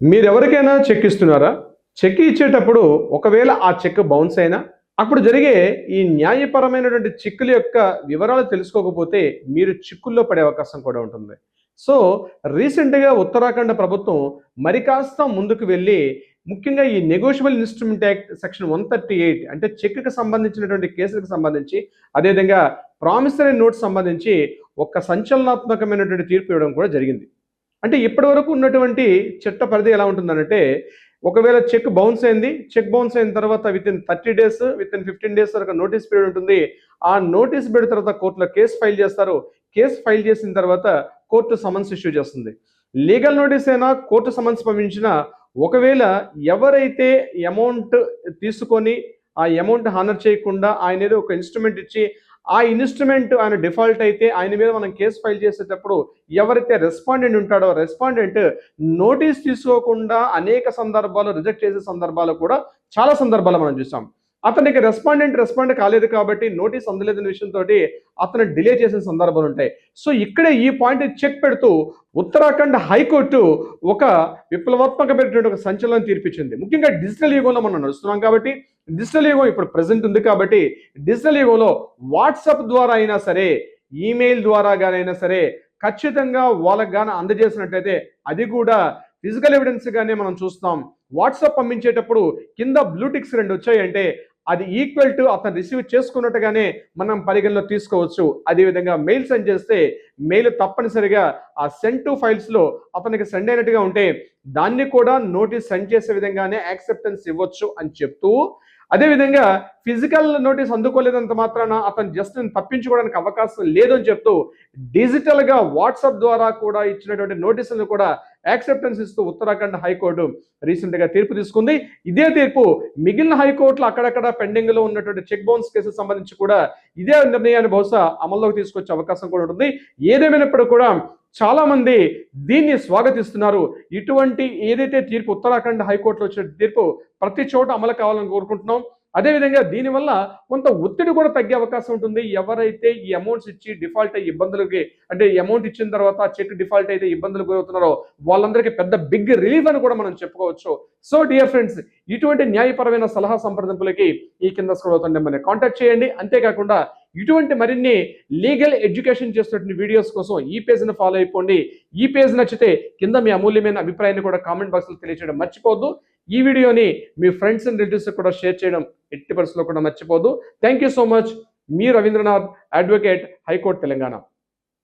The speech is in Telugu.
మీరెవరికైనా చెక్ ఇస్తున్నారా? చెక్ ఇచ్చేటప్పుడు ఒకవేళ ఆ చెక్ బౌన్స్ అయినా అప్పుడు జరిగే ఈ న్యాయపరమైనటువంటి చిక్కుల యొక్క వివరాలు తెలుసుకోకపోతే మీరు చిక్కుల్లో పడే అవకాశం కూడా ఉంటుంది. సో రీసెంట్గా ఉత్తరాఖండ్ ప్రభుత్వం మరి కాస్త ముందుకు వెళ్ళి ముఖ్యంగా ఈ negotiable instrument act section one thirty eight అంటే చెక్కి సంబంధించినటువంటి కేసులకు సంబంధించి అదేవిధంగా ప్రామిసరీ నోట్స్ సంబంధించి ఒక సంచలనాత్మకమైనటువంటి తీర్పు ఇవ్వడం కూడా జరిగింది. అంటే ఇప్పటి వరకు ఉన్నటువంటి చట్ట పరిధి ఎలా ఉంటుందంటే ఒకవేళ చెక్ బౌన్స్ అయింది చెక్ బౌన్స్ అయిన తర్వాత within thirty days within fifteen days వరకు నోటీస్ పీరియడ్ ఉంటుంది. ఆ నోటీస్ పీరియడ్ తర్వాత కోర్టులో కేసు ఫైల్ చేస్తారు. కేసు ఫైల్ చేసిన తర్వాత కోర్టు సమన్స్ ఇష్యూ చేస్తుంది. లీగల్ నోటీస్ అయినా కోర్టు సమన్స్ పంపించినా ఒకవేళ ఎవరైతే అమౌంట్ తీసుకొని ఆ అమౌంట్ హానర్ చేయకుండా ఆయన ఏదో ఒక ఇన్స్ట్రుమెంట్ ఇచ్చి ఆ ఇన్స్ట్రుమెంట్ ఆయన డిఫాల్ట్ అయితే ఆయన మీద మనం కేసు ఫైల్ చేసేటప్పుడు ఎవరైతే రెస్పాండెంట్ ఉంటాడో రెస్పాండెంట్ నోటీస్ తీసుకోకుండా అనేక సందర్భాలు రిజెక్ట్ చేసే సందర్భాలు కూడా చాలా సందర్భాలు మనం చూసాం. అతనికి రెస్పాండెంట్ రెస్పాండ్ కాలేదు కాబట్టి నోటీస్ అందలేదనే విషయంతో అతను డిలే చేసిన సందర్భాలు ఉంటాయి. సో ఇక్కడే ఈ పాయింట్ చెక్ పెడుతూ ఉత్తరాఖండ్ హైకోర్టు ఒక విప్లవాత్మకమైనటువంటి ఒక సంచలనం తీర్పించింది ముఖ్యంగా డిజిటల్ యుగంలో మనం నడుస్తున్నాం కాబట్టి డిజిటల్ యుగం ఇప్పుడు ప్రజెంట్ ఉంది కాబట్టి డిజిటల్ యుగంలో వాట్సాప్ ద్వారా అయినా సరే ఈమెయిల్ ద్వారా గానైనా సరే ఖచ్చితంగా వాళ్ళకు గాన అందజేసినట్లయితే అది కూడా ఫిజికల్ ఎవిడెన్స్ గానే మనం చూస్తాం. వాట్సాప్ పంపించేటప్పుడు కింద బ్లూటిక్స్ రెండు వచ్చాయంటే అది ఈక్వల్ టు అతను రిసీవ్ చేసుకున్నట్టుగానే మనం పరిగణలో తీసుకోవచ్చు. అదేవిధంగా మెయిల్ సెండ్ చేస్తే మెయిల్ తప్పనిసరిగా ఆ సెండ్ టు ఫైల్స్లో అతనికి సెండ్ అయినట్టుగా ఉంటే దాన్ని కూడా నోటీస్ సెండ్ చేసే విధంగానే యాక్సెప్టెన్స్ ఇవ్వచ్చు అని చెప్తూ అదేవిధంగా ఫిజికల్ నోటీస్ అందుకోలేదంత మాత్రాన అతను జస్ట్ తప్పించుకోవడానికి అవకాశం లేదని చెప్తూ డిజిటల్గా వాట్సాప్ ద్వారా కూడా ఇచ్చినటువంటి నోటీసులను కూడా యాక్సెప్టెన్స్ ఇస్తూ ఉత్తరాఖండ్ హైకోర్టు రీసెంట్గా తీర్పు తీసుకుంది. ఇదే తీర్పు మిగిలిన హైకోర్టులు అక్కడక్కడ పెండింగ్లో ఉన్నటువంటి చెక్ బౌన్స్ కేసు సంబంధించి కూడా ఇదే నిర్ణయాన్ని బహుశా అమల్లోకి తీసుకొచ్చే అవకాశం కూడా ఉంటుంది. ఏదేమైనప్పుడు కూడా చాలామంది దీన్ని స్వాగతిస్తున్నారు. ఇటువంటి ఏదైతే తీర్పు ఉత్తరాఖండ్ హైకోర్టులో వచ్చిన తీర్పు ప్రతి చోట అమలు కావాలని కోరుకుంటున్నాం. అదేవిధంగా దీనివల్ల కొంత ఒత్తిడి కూడా తగ్గే అవకాశం ఉంటుంది. ఎవరైతే ఈ అమౌంట్స్ ఇచ్చి డిఫాల్ట్ అయ్యి ఇబ్బందులకి అంటే అమౌంట్ ఇచ్చిన తర్వాత చెక్ డిఫాల్ట్ అయితే ఇబ్బందులు గురవుతున్నారో వాళ్ళందరికీ పెద్ద బిగ్ రిలీఫ్ అని కూడా మనం చెప్పుకోవచ్చు. సో డియర్ ఫ్రెండ్స్ ఇటువంటి న్యాయపరమైన సలహా సంప్రదింపులకి ఈ కింద స్క్రోల్ అవుతుండే మనం కాంటాక్ట్ చేయండి. అంతేకాకుండా ఇటువంటి మరిన్ని లీగల్ ఎడ్యుకేషన్ చేస్తున్న వీడియోస్ కోసం ఈ పేజ్ని ఫాలో అయిపోండి. ఈ పేజ్ నచ్చితే కింద మీ అమూల్యమైన అభిప్రాయాన్ని కూడా కామెంట్ బాక్స్లో తెలియజేయడం మర్చిపోద్దు ఈ వీడియోని మీ ఫ్రెండ్స్ అండ్ రిలేటివ్స్ కూడా షేర్ చేయడం ఎట్టి పరిస్థితుల్లో కూడా మర్చిపోదు thank you so much. Me Ravindranath advocate high court Telangana.